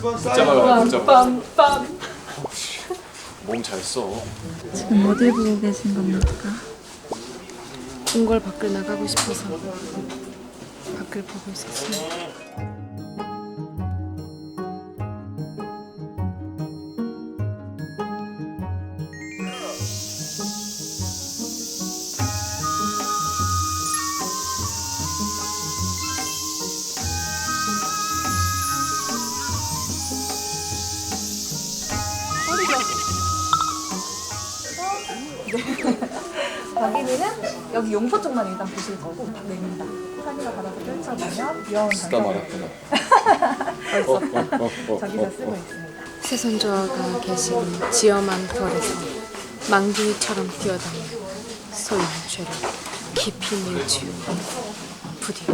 붙잡아요 붙잡아 빰빰. 몸잘 써. 지금 어딜 보고 계신 겁니까? 궁궐 밖을 나가고 싶어서 밖을 보고 있었어요. 박인이는 여기 용포 쪽만 일단 보실 거고 다 내린다. 카메라 받아서 펼쳐보면 귀여운 쓰다 말았구나. 어, 어, 어, 어, 저기서 어, 쓰고 어. 있습니다. 세선조화가 계신 지엄한 펄에서 망둥이처럼 뛰어다니는 소인의 죄를 깊이 뉘우치우 부디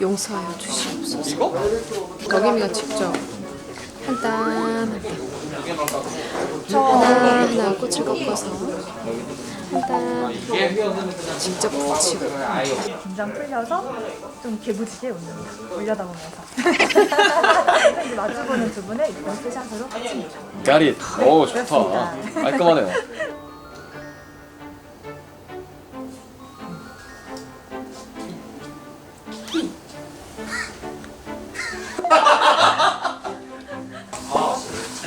용서하여 주시옵소서 거기미가 직접 한땀한땀 하나 하나 꽃을 꺾어서 한땀 직접 붙이고 긴장 풀려서 좀 개구지게 웃는다. 올려다보면서. 마주보는 두 분의 이쁜 투샷으로 끝입니다. 까릿. 오 좋다. 그렇습니다. 깔끔하네요.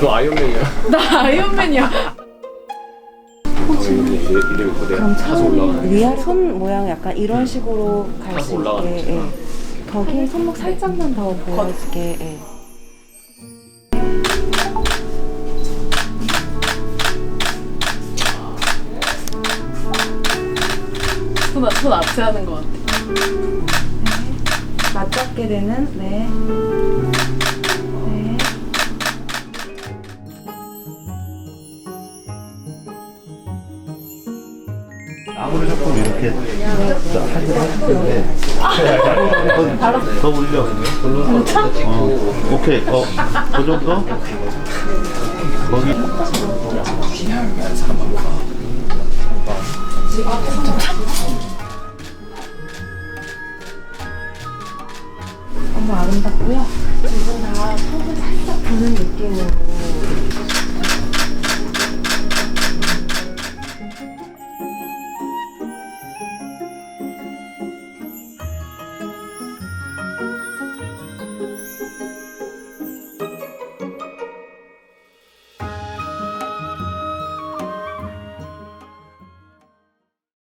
너 아이언맨이야. 나 아이언맨이야 이래 내가 타서 올라가는. 위아 손 모양 약간 이런 식으로 갈 타고 수 올라가는 있게 거구나. 예. 거기 손목 살짝만 더 보여주게 예. 손, 손 앞에 하는 것 같아 맞잡게 되는 네. 네. 아무리 조금 이렇게 하긴 할 텐데 더, 더 올려 어, 오케이 어, 그 정도? 거기 너무 아름답고요. 이건 다 속을 살짝 보는 느낌으로